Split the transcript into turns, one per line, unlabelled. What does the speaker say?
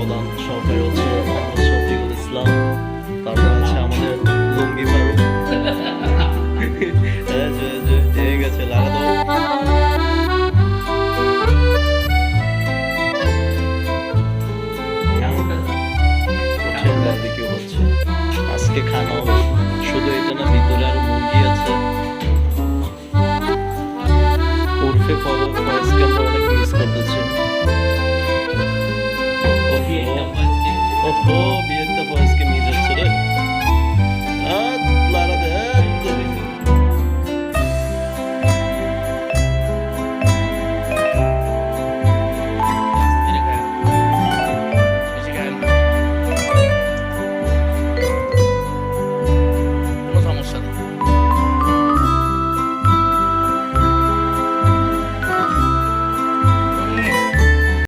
প্রধান সহকারী হচ্ছে মোহাম্মদ শফিকুল ইসলাম তারপর আমাদের লুঙ্গি ফারুক আজকে খানা শুধু xenofobia.